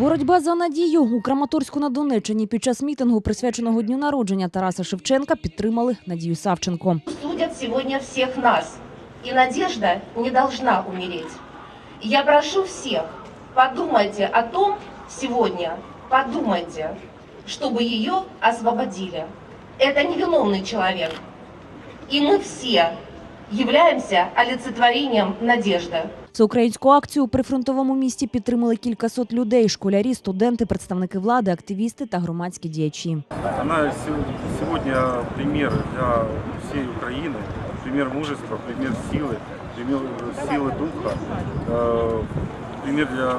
Боротьба за надію у Краматорську на Донеччині під час мітингу, присвяченого дню народження Тараса Шевченка, підтримали Надію Савченко. судят сегодня всех нас. И надежда не должна умереть. Я прошу всех, подумайте о том сегодня, подумайте, чтобы ее освободили. Это невиновный человек. И мы все являемся олицетворением надежды. Всеукраїнську акцію у прифронтовому місті підтримали кількасот людей: школярі, студенти, представники влади, активісти та громадські діячі. Она се- сегодня пример для всей Украины, пример мужества, пример силы, пример силы духа, э, пример для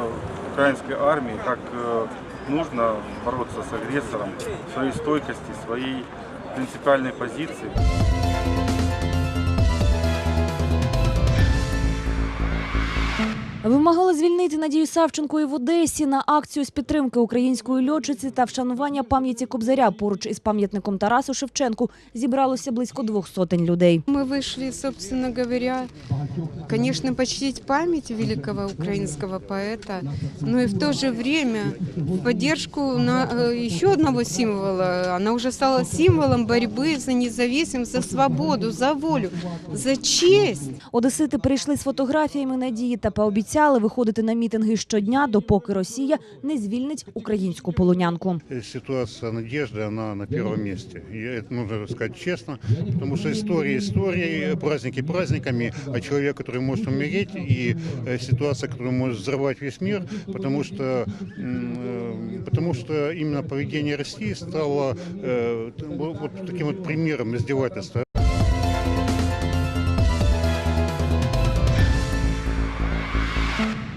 украинской армии, как э, нужно бороться с агрессором, своей стойкости, своей принципиальной Вимагали звільнити Надію Савченко і в Одесі на акцію з підтримки української льотчиці та вшанування пам'яті Кобзаря поруч із пам'ятником Тарасу Шевченку зібралося близько двох сотень людей. Мы вышли, собственно говоря, конечно, почтить память великого украинского поэта, но и в то же время в поддержку на, э, еще одного символа. Она уже стала символом борьбы за независимость, за свободу, за волю, за честь. Одесити прийшли з фотографіями Надії та пообіцяли виходити на мітинги щодня, допоки Росія не звільнить українську полонянку. ситуация надежды, она на первом месте. И это нужно сказать честно, потому что история историей, праздники праздниками, а человек, который может умереть, и э, ситуация, которая может взорвать весь мир, потому что, м, э, потому что именно поведение России стало э, т- вот вот таким вот примером издевательства.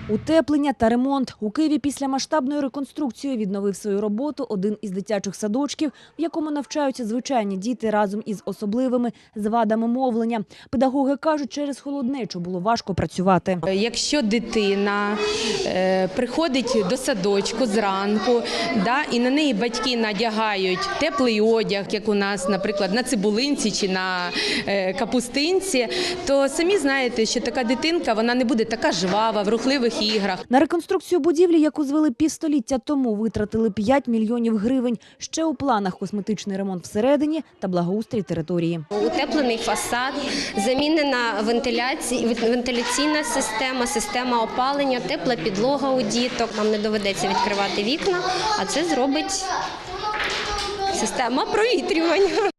Утеплення та ремонт у Києві після масштабної реконструкції відновив свою роботу один із дитячих садочків, в якому навчаються звичайні діти разом із особливими з вадами мовлення. Педагоги кажуть, через холоднечу було важко працювати. Якщо дитина е, приходить до садочку зранку, да, і на неї батьки надягають теплий одяг, як у нас, наприклад, на цибулинці чи на е, капустинці, то самі знаєте, що така дитинка вона не буде така жвава в рухливих іграх. На реконструкцію будівлі, яку звели півстоліття тому, витратили 5 мільйонів гривень. Ще у планах косметичний ремонт всередині та благоустрій території. Утеплений фасад, замінена вентиляція, вентиляційна система, система опалення, тепла підлога у діток. Нам не доведеться відкривати вікна, а це зробить система провітрювання.